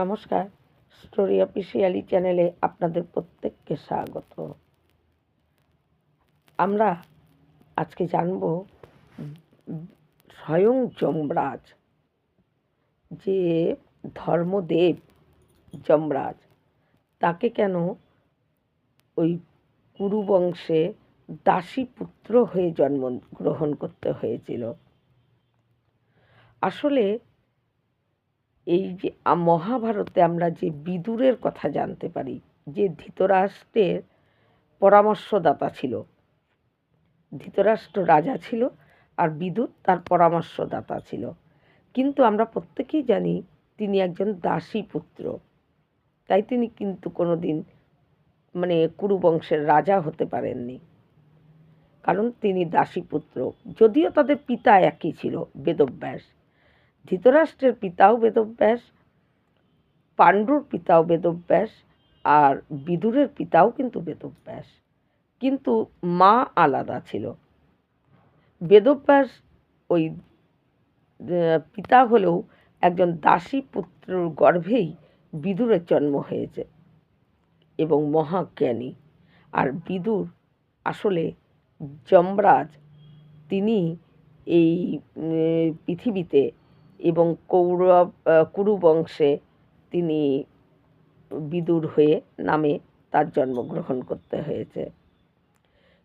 নমস্কার। Story officially চ্যানেলে আপনাদের প্রত্যেককে স্বাগত। আমরা আজকে জানব স্বয়ং যমরাজ, যে ধর্মদেব যমরাজ, তাকে কেন ওই কুরু বংশে দাসী পুত্র হয়ে জন্ম গ্রহণ করতে হয়েছিল। আসলে এই যে মহাভারতে আমরা যে বিদুরের কথা জানতে পারি, যে ধৃতরাষ্ট্রের পরামর্শদাতা ছিল, ধৃতরাষ্ট্র রাজা ছিল আর বিদুর তার পরামর্শদাতা ছিল। কিন্তু আমরা প্রত্যেকেই জানি তিনি একজন দাসী পুত্র। তাই তিনি কিন্তু কোনো দিন মানে কুরু বংশের রাজা হতে পারেননি। কারণ তিনি দাসী পুত্র। যদিও তাদের পিতা একই ছিল, বেদব্যাস। ধৃতরাষ্ট্রের পিতাও বেদব্যাস, পাণ্ডুর পিতাও বেদব্যাস, আর বিদুরের পিতাও কিন্তু বেদব্যাস। কিন্তু মা আলাদা ছিল। বেদব্যাস ওই পিতা হলেও একজন দাসী পুত্রর গর্ভেই বিদুরের জন্ম হয়েছে এবং মহাজ্ঞানী। আর বিদুর আসলে যমরাজ, তিনি এই পৃথিবীতে এবং কৌরব কুরু বংশে তিনি বিদুর হয়ে নামে তার জন্মগ্রহণ করতে হয়েছে।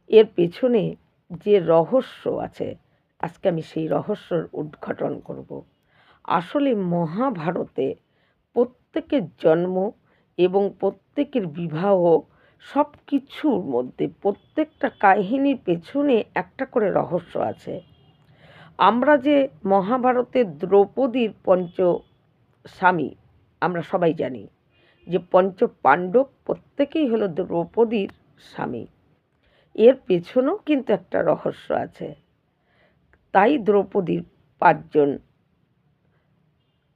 এর পেছনে যে রহস্য আছে, আজকে আমি সেই রহস্যর উদ্ঘাটন করব। আসলে মহাভারতে প্রত্যেকের জন্ম এবং প্রত্যেকের বিবাহ সব কিছুর মধ্যে প্রত্যেকটা কাহিনীর পেছনে একটা করে রহস্য আছে। আমরা যে মহাভারতের দ্রৌপদীর পঞ্চ স্বামী, আমরা সবাই জানি যে পঞ্চ পাণ্ডব প্রত্যেকেই হলো দ্রৌপদীর স্বামী। এর পেছনেও কিন্তু একটা রহস্য আছে। তাই দ্রৌপদীর পাঁচজন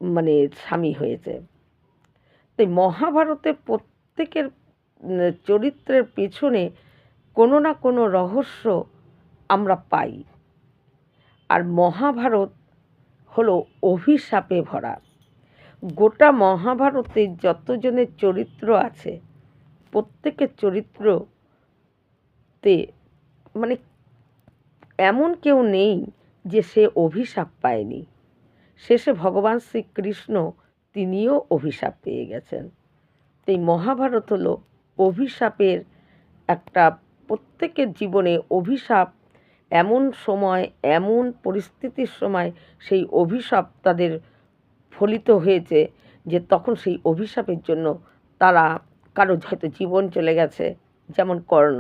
মানে স্বামী হয়েছে। তাই মহাভারতে প্রত্যেকের চরিত্রের পেছনে কোনো না কোনো রহস্য আমরা পাই। আর মহাভারত হলো অভিশাপে ভরা। গোটা মহাভারতে যতজনের চরিত্র আছে, প্রত্যেকের চরিত্রতে মানে এমন কেউ নেই যে সে অভিশাপ পায়নি। শেষে ভগবান শ্রীকৃষ্ণ তিনিও অভিশাপ পেয়ে গেছেন। তো এই মহাভারত হলো অভিশাপের একটা প্রত্যেকের জীবনে অভিশাপ এমন সময়, এমন পরিস্থিতির সময় সেই অভিশাপ তাদের ফলিত হয়েছে যে তখন সেই অভিশাপের জন্য তারা কারও হয়তো জীবন চলে গেছে, যেমন কর্ণ।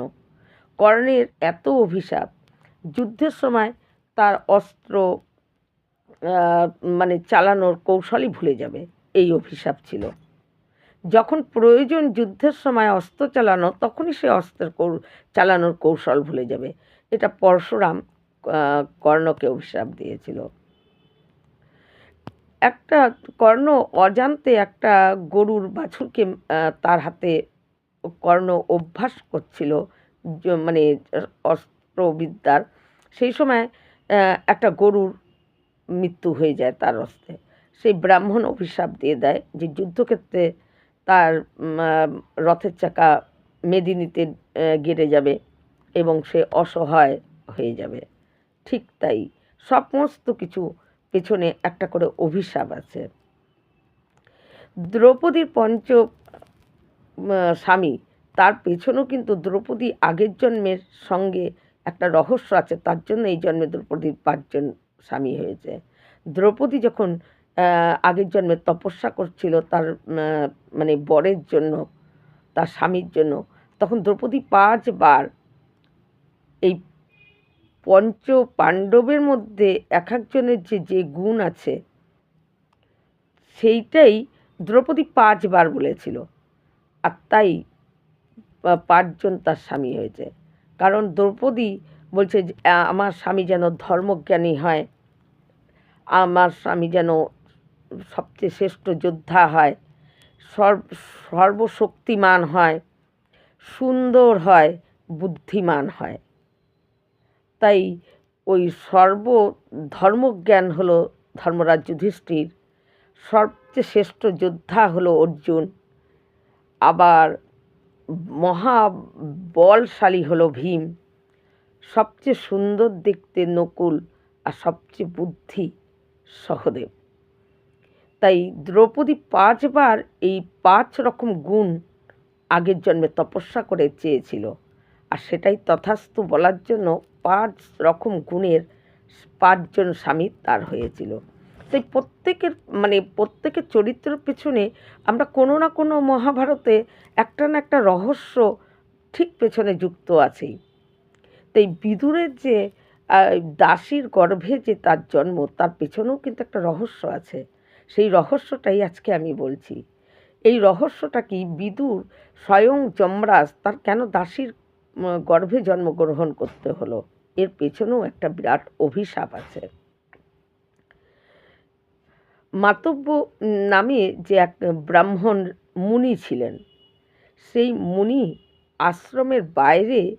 কর্ণের এত অভিশাপ, যুদ্ধের সময় তার অস্ত্র মানে চালানোর কৌশলই ভুলে যাবে, এই অভিশাপ ছিল। যখন প্রয়োজন যুদ্ধের সময় অস্ত্র চালানো, তখনই সে অস্ত্রের চালানোর কৌশল ভুলে যাবে। এটা পরশুরাম কর্ণকে অভিশাপ দিয়েছিল। একটা কর্ণ অজান্তে একটা গরুর বাছুরকে তার হাতে কর্ণ অভ্যাস করছিল মানে অস্ত্রবিদ্যার। সেই সময় একটা গরুর মৃত্যু হয়ে যায় তার অস্ত্রে সেই ব্রাহ্মণ অভিশাপ দিয়ে দেয় যে যুদ্ধক্ষেত্রে তার রথের চাকা মেদিনীতে গেড়ে যাবে। এবং সে অসহায় হয়ে যাবে। ঠিক তাই সমস্ত কিছু পেছনে একটা করে অভিশাপ আছে। দ্রৌপদীর পঞ্চ স্বামী, তার পেছনেও কিন্তু দ্রৌপদী আগের জন্মের সঙ্গে একটা রহস্য আছে, তার জন্য এই জন্মে দ্রৌপদীর পাঁচজন স্বামী হয়েছে। দ্রৌপদী যখন আগের জন্মে তপস্যা করছিল তার মানে বরের জন্য, তার স্বামীর জন্য, তখন দ্রৌপদী পাঁচবার এই পঞ্চ পাণ্ডবের মধ্যে এক একজনের যে যে গুণ আছে, সেইটাই দ্রৌপদী পাঁচবার বলেছিল। আর তাই পাঁচজন তার স্বামী হয়েছে। কারণ দ্রৌপদী বলছে আমার স্বামী যেন ধর্মজ্ঞানী হয়, আমার স্বামী যেন সবচেয়ে শ্রেষ্ঠ যোদ্ধা হয়, সর্ব, সর্বশক্তিমান হয়, সুন্দর হয়, বুদ্ধিমান হয়। তাই ওই সর্ব ধর্মজ্ঞান হলো ধর্মরাজ যুধিষ্ঠির সবচেয়ে শ্রেষ্ঠ যোদ্ধা হলো অর্জুন। আবার মহা বলশালী হলো ভীম। সবচেয়ে সুন্দর দেখতে নকুল আর সবচেয়ে বুদ্ধি সহদেব। তাই দ্রৌপদী পাঁচবার এই পাঁচ রকম গুণ আগের জন্মে তপস্যা করে চেয়েছিল। আর সেটাই তথাস্তু বলার জন্য পাঁচ রকম গুণের পাঁচজন স্বামী তার হয়েছিল। তাই প্রত্যেকের মানে প্রত্যেকের চরিত্রের পেছনে আমরা কোনো না কোনো মহাভারতে একটা না একটা রহস্য ঠিক পেছনে যুক্ত আছেই। তাই বিদুরের যে দাসীর গর্ভে যে তার জন্ম, তার পেছনেও কিন্তু একটা রহস্য আছে। সেই রহস্যটাই আজকে আমি বলছি। এই রহস্যটা কি বিদুর স্বয়ং যমরাজ তার কেন দাসীর গর্ভে জন্মগ্রহণ করতে হলো। এর পেছনেও একটা বিরাট অভিশাপ আছে। মাতব্য নামে যে এক ব্রাহ্মণ মুনি ছিলেন, সেই মুনি আশ্রমের বাইরে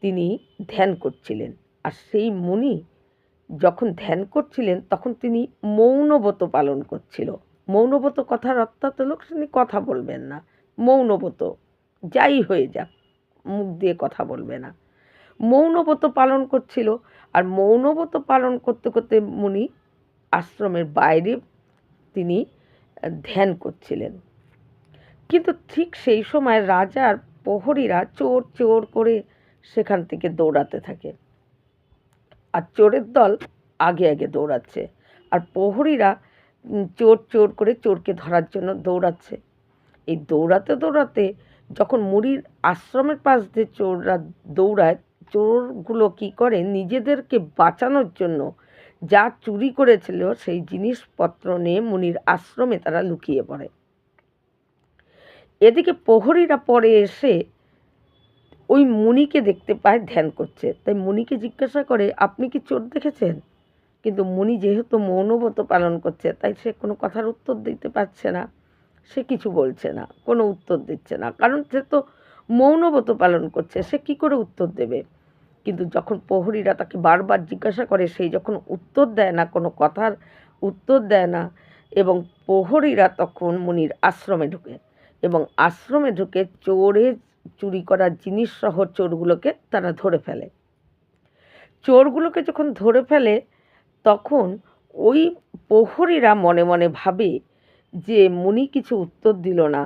তিনি ধ্যান করছিলেন। আর সেই মুনি যখন ধ্যান করছিলেন, তখন তিনি মৌনব্রত পালন করছিল। মৌনব্রত কথার অর্থাৎ লোক তিনি কথা বলবেন না। মৌনব্রত, যাই হয়ে যাক। মুখ দিয়ে কথা বলবে না। মৌনব্রত পালন করছিল আর মৌনব্রত পালন করতে করতে মুনি আশ্রমের বাইরে তিনি ধ্যান করছিলেন। কিন্তু ঠিক সেই সময় রাজার প্রহরীরা চোর চোর করে সেখান থেকে দৌড়াতে থাকে। আর চোরের দল আগে আগে দৌড়াচ্ছে আর প্রহরীরা চোর চোর করে চোরকে ধরার জন্য দৌড়াচ্ছে। এই দৌড়াতে দৌড়াতে যখন মুড়ির আশ্রমের পাশ দিয়ে চোররা দৌড়ায়, চোরগুলো কি করে? নিজেদেরকে বাঁচানোর জন্য যা চুরি করেছিল, সেই জিনিসপত্র নিয়ে মুনির আশ্রমে তারা লুকিয়ে পড়ে। এদিকে প্রহরীরা পরে এসে ওই মুনিকে দেখতে পায়, ধ্যান করছে। তাই মুনিকে জিজ্ঞাসা করে, আপনি কি চোর দেখেছেন? কিন্তু মুনি যেহেতু মৌনব্রত পালন করছে, তাই সে কোনো কথার উত্তর দিতে পারছে না। সে কিছু বলছে না, কোনো উত্তর দিচ্ছে না। কারণ সে তো মৌনব্রত পালন করছে, সে কি করে উত্তর দেবে? কিন্তু যখন প্রহরীরা তাকে বারবার জিজ্ঞাসা করে, সেই যখন উত্তর দেয় না, কোনো কথার উত্তর দেয় না, এবং প্রহরীরা তখন মুনির আশ্রমে ঢুকে এবং আশ্রমে ঢুকে চোরে চুরি করা জিনিসসহ চোরগুলোকে তারা ধরে ফেলে। চোরগুলোকে যখন ধরে ফেলে, তখন ওই প্রহরীরা মনে মনে ভাবে যে মুনি কিছু উত্তর দিল না,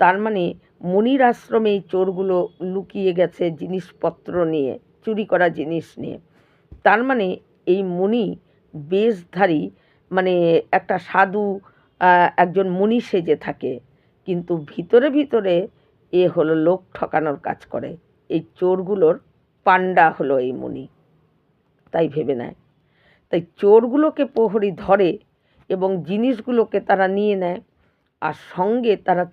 তার মানে মুনির আশ্রমে এই চোরগুলো লুকিয়ে গেছে জিনিসপত্র নিয়ে, চুরি করা জিনিস নিয়ে। তার মানে এই মুনি বেশধারী মানে একটা সাধু একজন মুনি সেজে থাকে, কিন্তু ভিতরে ভিতরে এ হলো লোক ঠকানোর কাজ করে। এই চোরগুলোর পাণ্ডা হলো এই মুনি। তাই ভেবে নেয়। তাই চোরগুলোকে প্রহরী ধরে এবং জিনিসগুলোকে তারা নিয়ে নেয়। আর সঙ্গে তারা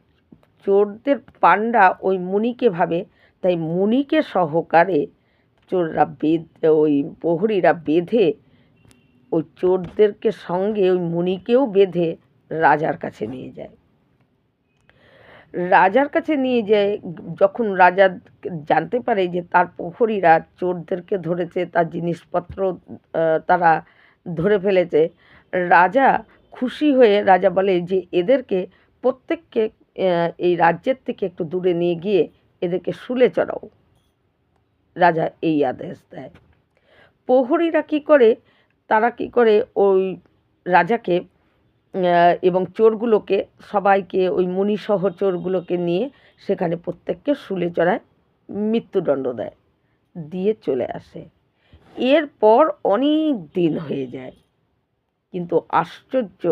চোরদের পাণ্ডা ওই মুনিকে ভাবে। তাই মুনিকে সহকারে চোররা বেদ ওই প্রহরীরা বেঁধে, ওই চোরদেরকে সঙ্গে ওই মুনিকেও বেঁধে রাজার কাছে নিয়ে যায়। রাজার কাছে নিয়ে যায়, যখন রাজা জানতে পারে যে তার প্রহরীরা চোরদেরকে ধরেছে, তার জিনিসপত্র তারা ধরে ফেলেছে রাজা খুশি হয়ে রাজা বলে যে এদেরকে প্রত্যেককে এই রাজ্যের থেকে একটু দূরে নিয়ে গিয়ে এদেরকে শুলে চড়াও। রাজা এই আদেশ দেয়। প্রহরীরা কী করে? তারা কী করে? ওই রাজাকে এবং চোরগুলোকে, সবাইকে, ওই মুনিসহ চোরগুলোকে নিয়ে সেখানে প্রত্যেককে শুলে চড়ায়, মৃত্যুদণ্ড দেয়, দিয়ে চলে আসে। এরপর অনেক দিন হয়ে যায়। কিন্তু আশ্চর্য,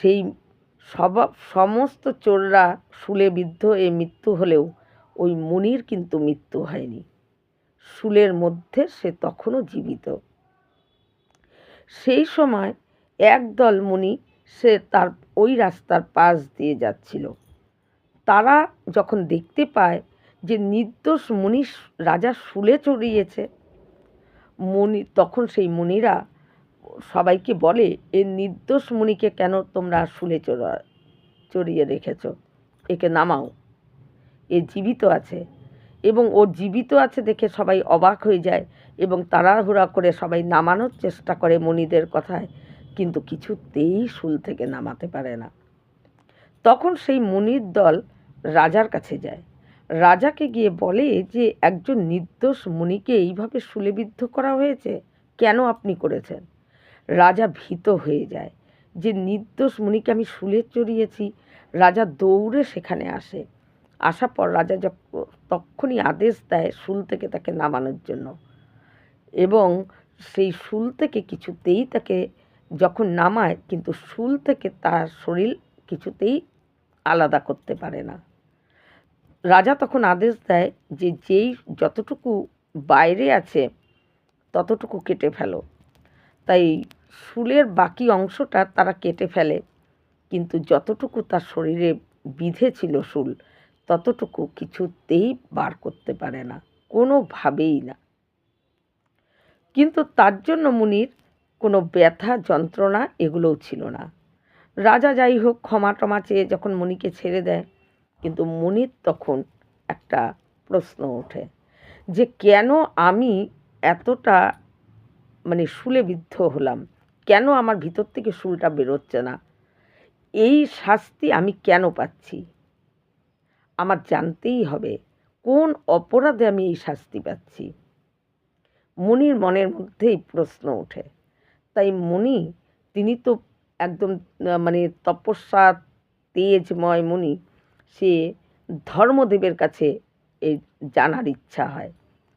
সেই সব, সমস্ত চোররা শুলে বিদ্ধ এ মৃত্যু হলেও ওই মুনির কিন্তু মৃত্যু হয়নি। শুলের মধ্যে সে তখনও জীবিত। সেই সময় একদল মুনি সে তার ওই রাস্তার পাশ দিয়ে যাচ্ছিল। তারা যখন দেখতে পায় যে নির্দোষ মুনি রাজা শুলে চড়িয়েছে, মুনি, তখন সেই মুনিরা সবাইকে বলে এ নির্দোষ মুনিকে কেন তোমরা শুলে চড়া, চড়িয়ে রেখেছ? একে নামাও। এ জীবিত আছে এবং ও জীবিত আছে দেখে সবাই অবাক হয়ে যায় এবং তাড়াহুড়া করে সবাই নামানোর চেষ্টা করে মণিদের কথায়, কিন্তু কিছুতেই শুল থেকে নামাতে পারে না। তখন সেই মুনির দল রাজার কাছে যায়। রাজাকে গিয়ে বলে যে, একজন নির্দোষ মুনিকে এইভাবে শুলেবিদ্ধ করা হয়েছে? কেন আপনি করেছেন? রাজা ভীত হয়ে যায়। যে নির্দোষ মুনিকে আমি শুলে চড়িয়েছি, রাজা দৌড়ে সেখানে আসে। আসার পর রাজা তখনই আদেশ দেয় শুল থেকে তাকে নামানোর জন্য। এবং সেই শুল থেকে কিছুতেই তাকে যখন নামায়, কিন্তু শুল থেকে তার শরীর কিছুতেই আলাদা করতে পারে না। রাজা তখন আদেশ দেয় যে যেই যতটুকু বাইরে আছে, ততটুকু কেটে ফেলো। তাই শুলের বাকি অংশটা তারা কেটে ফেলে। কিন্তু যতটুকু তার শরীরে বিধে ছিল শুল ততটুকু কিছুতেই বার করতে পারে না, কোনোভাবেই না। কিন্তু তার জন্য মুনির কোনো ব্যথা, যন্ত্রণা এগুলোও ছিল না। রাজা যাই হোক, ক্ষমা টমা চেয়ে যখন মুনিকে ছেড়ে দেয়, কিন্তু মুনির তখন একটা প্রশ্ন ওঠে যে, কেন আমি এতটা মানে শুলে বিদ্ধ হলাম? কেন আমার ভিতর থেকে শুলটা বেরোচ্ছে না? এই শাস্তি আমি কেন পাচ্ছি? আমার জানতেই হবে কোন অপরাধে আমি এই শাস্তি পাচ্ছি। মুনির মনের মধ্যেই প্রশ্ন ওঠে। তাই মুনি, তিনি তো একদম মানে তপস্যা তেজময় মুনি, সে ধর্মদেবের কাছে এই জানার ইচ্ছা হয়।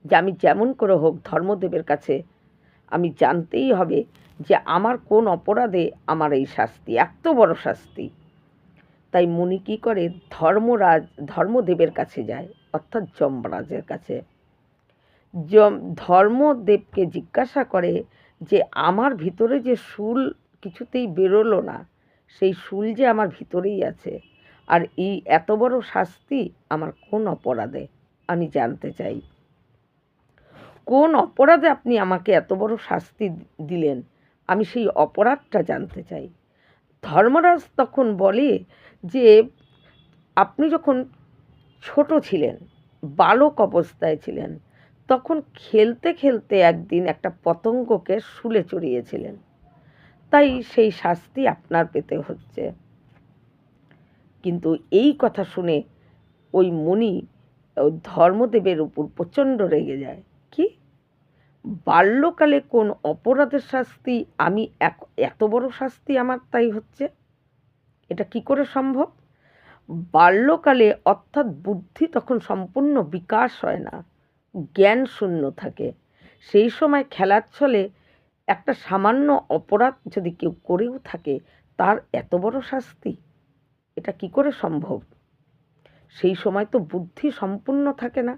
যে আমি যেমন করে হোক ধর্মদেবের কাছে আমি জানতেই হবে যে আমার কোন অপরাধে আমার এই শাস্তি, এত বড় শাস্তি। তাই মুনি কী করে? ধর্মরাজ, ধর্মদেবের কাছে যায়, অর্থাৎ যমরাজের কাছে। যম, ধর্মদেবকে জিজ্ঞাসা করে যে, আমার ভিতরে যে শুল কিছুতেই বেরোলো না, সেই শুল যে আমার ভিতরেই আছে, আর এই এত বড় শাস্তি আমার কোন অপরাধে? আমি জানতে চাই। কোন অপরাধে আপনি আমাকে এত বড় শাস্তি দিলেন? আমি সেই অপরাধটা জানতে চাই। ধর্মরাজ তখন বলে যে, আপনি যখন ছোট ছিলেন, বালক অবস্থায় ছিলেন, তখন খেলতে খেলতে একদিন একটা পতঙ্গকে শুলে চড়িয়েছিলেন। তাই সেই শাস্তি আপনার পেতে হচ্ছে। কিন্তু এই কথা শুনে ওই মুনি ধর্মদেবের উপর প্রচণ্ড রেগে যায়। বাল্যকালে কোন অপরাধের শাস্তি আমি এত বড় শাস্তি আমার তাই হচ্ছে? এটা কি করে সম্ভব? বাল্যকালে অর্থাৎ বুদ্ধি তখন সম্পূর্ণ বিকাশ হয় না, জ্ঞান শূন্য থাকে। সেই সময় খেলার ছলে একটা সামান্য অপরাধ যদি কেউ করেও থাকে, তার এত বড় শাস্তি? এটা কি করে সম্ভব? সেই সময় তো বুদ্ধি সম্পূর্ণ থাকে না।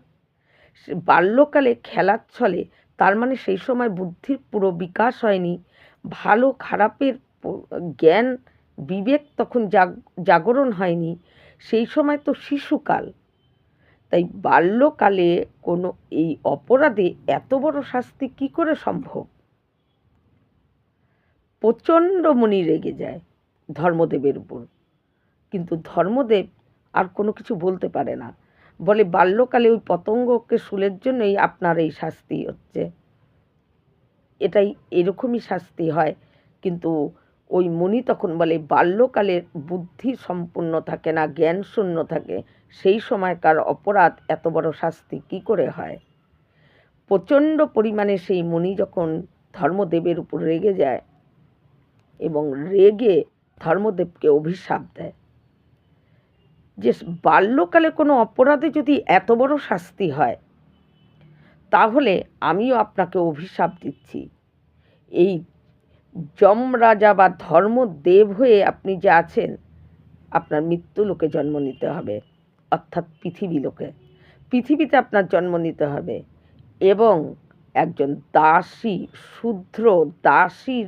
বাল্যকালে খেলার ছলে তার মানে সেই সময় বুদ্ধির পুরো বিকাশ হয়নি। ভালো খারাপের জ্ঞান, বিবেক তখন জাগ, জাগরণ হয়নি। সেই সময় তো শিশুকাল। তাই বাল্যকালে কোনো এই অপরাধে এত বড় শাস্তি কি করে সম্ভব? প্রচণ্ড মনি রেগে যায় ধর্মদেবের উপর। কিন্তু ধর্মদেব আর কোনো কিছু বলতে পারে না। বলে, বাল্যকালে ওই পতঙ্গকে শুলের জন্যই আপনার এই শাস্তি হচ্ছে। এটাই এরকমই শাস্তি হয়। কিন্তু ওই মুনি তখন বলে বাল্যকালের বুদ্ধি সম্পূর্ণ থাকে না, জ্ঞান শূন্য থাকে। সেই সময়কার অপরাধ এত বড় শাস্তি কি করে হয়? প্রচণ্ড পরিমাণে সেই মুনি যখন ধর্মদেবের উপর রেগে যায় এবং রেগে ধর্মদেবকে অভিশাপ দেয় যে বাল্যকালে কোনো অপরাধে যদি এত বড় শাস্তি হয়, তাহলে আমিও আপনাকে অভিশাপ দিচ্ছি। এই যমরাজা বা ধর্মদেব হয়ে আপনি যে আছেন, আপনার মৃত্যু লোকে জন্ম নিতে হবে, অর্থাৎ পৃথিবী লোকে। পৃথিবীতে আপনার জন্ম নিতে হবে এবং একজন দাসী, শূদ্র দাসীর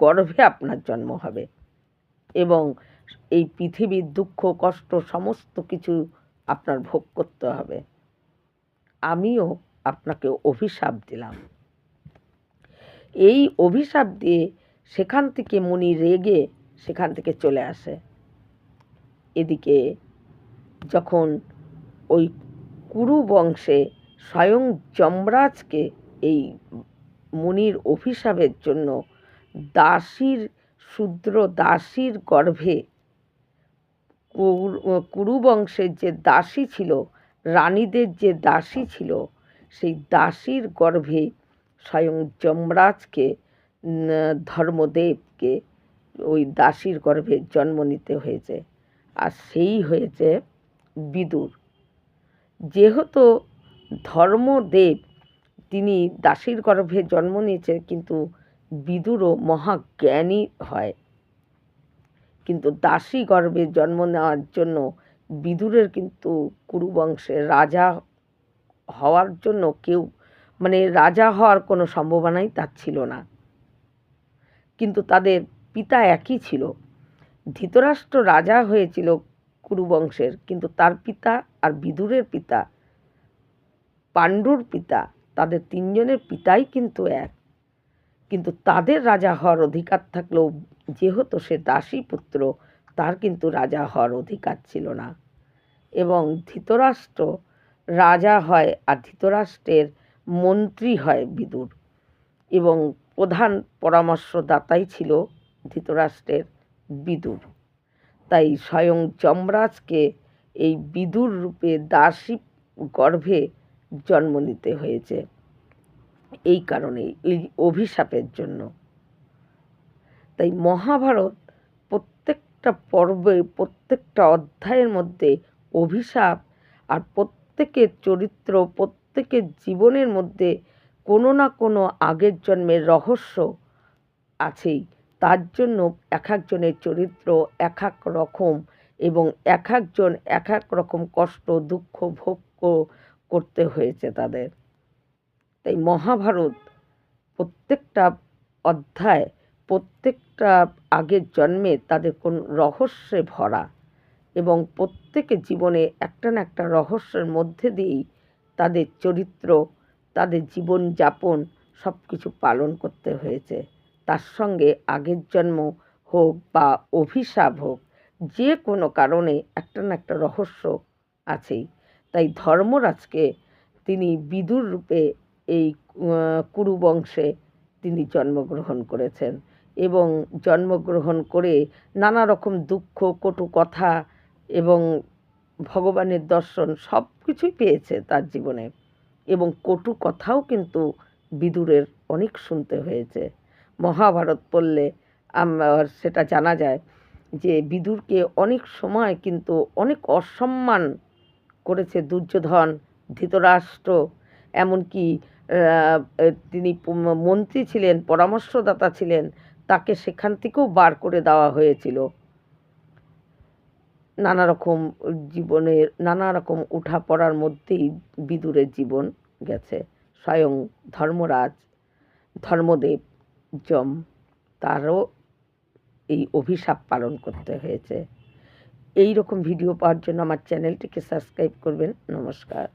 গর্ভে আপনার জন্ম হবে এবং এই পৃথিবীর দুঃখ, কষ্ট, সমস্ত কিছু আপনার ভোগ করতে হবে। আমিও আপনাকে অভিশাপ দিলাম। এই অভিশাপ দিয়ে সেখান থেকে মুনি রেগে সেখান থেকে চলে আসে। এদিকে যখন ওই কুরু বংশে স্বয়ং যমরাজকে এই মুনির অভিশাপের জন্য দাসীর, শূদ্র দাসীর গর্ভে কুর- কুরু বংশের যে দাসী ছিল রানীদের যে দাসী ছিল, সেই দাসীর গর্ভে স্বয়ং যমরাজকে ধর্মদেবকে ওই দাসীর গর্ভে জন্ম নিতে হয়েছে। আর সেই হয়েছে বিদুর। যেহেতু ধর্মদেব তিনি দাসীর গর্ভে জন্ম নিয়েছে, কিন্তু বিদুরও মহাজ্ঞানী হয়। কিন্তু দাসী গর্ভে জন্ম নেওয়ার জন্য বিদুরের কিন্তু কুরুবংশের রাজা হওয়ার জন্য কেউ মানে রাজা হওয়ার কোনো সম্ভাবনাই তার ছিল না। কিন্তু তাদের পিতা একই ছিল। ধৃতরাষ্ট্র রাজা হয়েছিল কুরুবংশের, কিন্তু তার পিতা আর বিদুরের পিতা, পাণ্ডুর পিতা, তাদের তিনজনের পিতাই কিন্তু এক। কিন্তু তাদের রাজা হওয়ার অধিকার থাকলেও যেহেতু সে দাসী পুত্র, তার কিন্তু রাজা হওয়ার অধিকার ছিল না। এবং ধৃতরাষ্ট্র রাজা হয় আর ধৃতরাষ্ট্রের মন্ত্রী হয় বিদুর। এবং প্রধান পরামর্শদাতাই ছিল ধৃতরাষ্ট্রের বিদুর। তাই স্বয়ং যমরাজকে এই বিদুর রূপে দাসী গর্ভে জন্ম নিতে হয়েছে। এই কারণে এই অভিশাপের জন্য। তাই মহাভারত প্রত্যেকটা পর্বে, প্রত্যেকটা অধ্যায়ের মধ্যে অভিশাপ আর প্রত্যেকের চরিত্র, প্রত্যেকের জীবনের মধ্যে কোনো না কোনো আগের জন্মের রহস্য আছেই। তার জন্য এক একজনের চরিত্র এক এক রকম এবং এক একজন এক এক রকম কষ্ট, দুঃখ, ভোগ করতে হয়েছে তাদের। তাই মহাভারত প্রত্যেকটা অধ্যায় প্রত্যেকটা আগের জন্মে তাদের কোন রহস্যে ভরা এবং প্রত্যেকে জীবনে একটা না একটা রহস্যের মধ্যে দিয়েই তাদের চরিত্র তাদের জীবনযাপন সব কিছু পালন করতে হয়েছে। তার সঙ্গে আগের জন্ম হোক বা অভিশাপ হোক যে কোনো কারণে একটা না একটা রহস্য আছেই। তাই ধর্মরাজকে তিনি বিদুর রূপে এই আহ, কুরু বংশে তিনি জন্মগ্রহণ করেছেন। এবং জন্মগ্রহণ করে নানা রকম দুঃখ, কটু কথা এবং ভগবানের দর্শন সব কিছুই পেয়েছে তার জীবনে এবং কটু কথাও কিন্তু বিদুরের অনেক শুনতে হয়েছে। মহাভারত পড়লে আমার সেটা জানা যায় যে বিদুরকে অনেক সময় কিন্তু অনেক অসম্মান করেছে দুর্যোধন, ধৃতরাষ্ট্র, এমনকি তিনি মন্ত্রী ছিলেন, পরামর্শদাতা ছিলেন তাকে সেখান থেকেও বার করে দেওয়া হয়েছিল। নানা রকম জীবনের, নানা রকম উঠা পড়ার মধ্যেই বিদুরের জীবন গেছে। স্বয়ং ধর্মরাজ, ধর্মদেব, যম, তারও এই অভিশাপ পালন করতে হয়েছে। এই রকম ভিডিও পাওয়ার জন্য আমার চ্যানেলটিকে সাবস্ক্রাইব করবেন। নমস্কার।